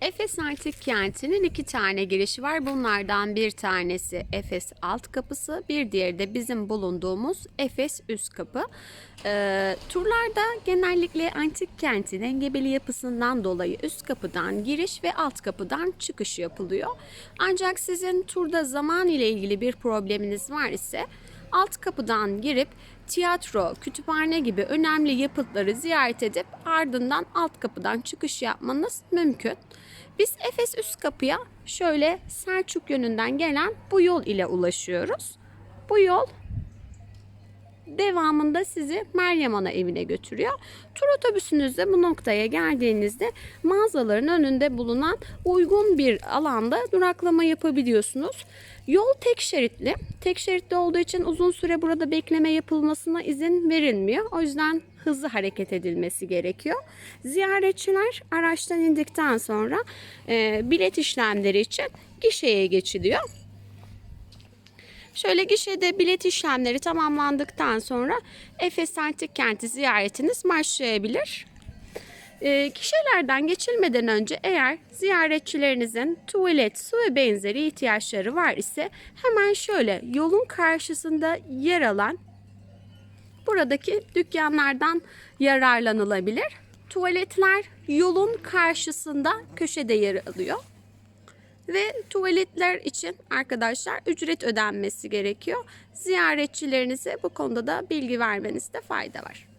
Efes Antik Kenti'nin iki tane girişi var. Bunlardan bir tanesi Efes Alt Kapısı, bir diğeri de bizim bulunduğumuz Efes Üst Kapı. Ee, turlarda genellikle Antik Kent'in engebeli yapısından dolayı üst kapıdan giriş ve alt kapıdan çıkış yapılıyor. Ancak sizin turda zaman ile ilgili bir probleminiz var ise alt kapıdan girip tiyatro, kütüphane gibi önemli yapıtları ziyaret edip ardından alt kapıdan çıkış yapmanız mümkün. Biz Efes üst kapıya şöyle Selçuk yönünden gelen bu yol ile ulaşıyoruz. Bu yol devamında sizi Meryem Ana evine götürüyor. Tur otobüsünüzde bu noktaya geldiğinizde mağazaların önünde bulunan uygun bir alanda duraklama yapabiliyorsunuz. Yol tek şeritli. Tek şeritli olduğu için uzun süre burada bekleme yapılmasına izin verilmiyor. O yüzden hızlı hareket edilmesi gerekiyor. Ziyaretçiler araçtan indikten sonra e, bilet işlemleri için gişeye geçiliyor. Şöyle gişede bilet işlemleri tamamlandıktan sonra Efes Antik Kenti ziyaretiniz başlayabilir. E, gişelerden geçilmeden önce eğer ziyaretçilerinizin tuvalet, su ve benzeri ihtiyaçları var ise hemen şöyle yolun karşısında yer alan buradaki dükkanlardan yararlanılabilir. Tuvaletler yolun karşısında köşede yer alıyor. Ve tuvaletler için arkadaşlar ücret ödenmesi gerekiyor. Ziyaretçilerinize bu konuda da bilgi vermenizde fayda var.